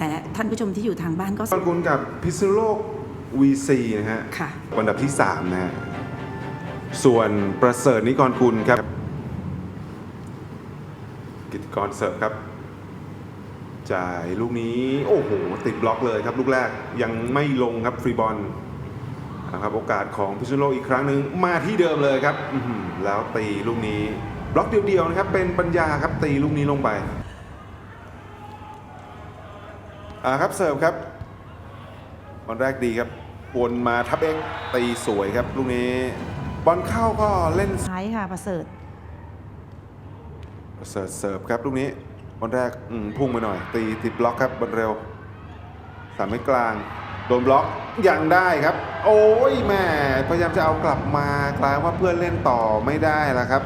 แต่ท่านผู้ชมที่อยู่ทางบ้านก็ขอบคุณกับพิษณุโลก VC นะฮะค่ะ อันดับที่ 3 นะฮะ ส่วนประเสริฐนิกรกุลครับ กิตติกรเสิร์ฟครับ จ่ายลูกนี้ โอ้โห ติดบล็อกเลยครับ ลูกแรกยังไม่ลงครับฟรีบอลนะครับโอกาสของพิษณุโลกอีกครั้งหนึ่งมาที่เดิมเลยครับอื้อหือแล้วตีลูกนี้ บล็อกเดียวๆนะครับ เป็นปัญญาครับตีลูกนี้ลงไป อ่าครับเสิร์ฟครับบอลแรกดีครับวนมาทับเอ็กตีสวยครับลูกนี้บอลเข้าก็เล่นท้ายค่ะประเสริฐเสิร์ฟเสิร์ฟครับลูกนี้บอลแรกอืมพุ่งมาหน่อย ตีติดบล็อกครับบอลเร็วสามไม่กลางโดนบล็อกยังได้ครับ โอ้ยแม่พยายามจะเอากลับมากลายว่าเพื่อนเล่นต่อไม่ได้แล้วครับ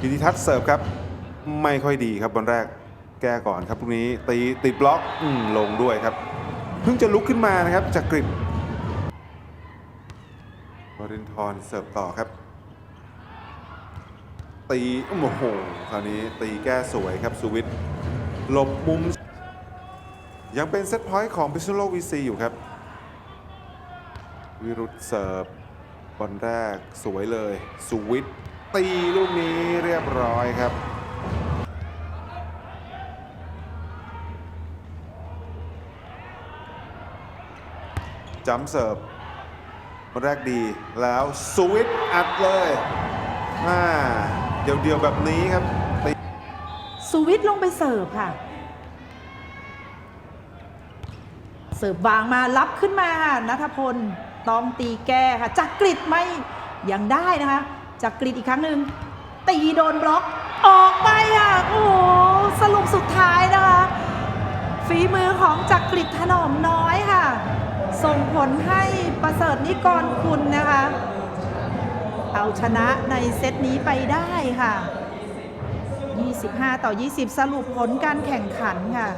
กิติทัศน์เสิร์ฟครับ ไม่ค่อยดีครับบอลแรกแก้ก่อนครับลูกนี้ตีติดบล็อกอลงด้วยครับ เพิ่งจะลุกขึ้นมานะครับจากกริบวรินทร์เสิร์ฟต่อครับ ตีโอ้โหคราวนี้ตีแก้สวยครับสุวิทย์หลบมุม ยังเป็นเซตพอยต์ของพิษณุโลวีซีอยู่ครับ วิรุธเสิร์ฟบอลแรกสวยเลยสุวิทย์ ตีลูกนี้เรียบร้อยครับ จัมเสิร์ฟบแรกดีแล้วสวิทย์อัดเลยอ่าเดียวๆแบบนี้ครับตีสวิทย์ลงไปเสิร์ฟค่ะ เสิร์ฟวางมารับขึ้นมาค่ะนัทพล ต้องตีแก้ค่ะจักกริดไม่ยังได้นะคะ จักกริดอีกครั้งหนึ่งตีโดนบล็อกออกไปอะโอ้โหสรุปสุดท้ายนะคะ ฝีมือของจักกริดถนอมน้อยค่ะ ส่งผลให้ประเสริฐนิกรคุณนะคะ เอาชนะในเซตนี้ไปได้ค่ะ 25 ต่อ 20 สรุปผลการแข่งขันค่ะ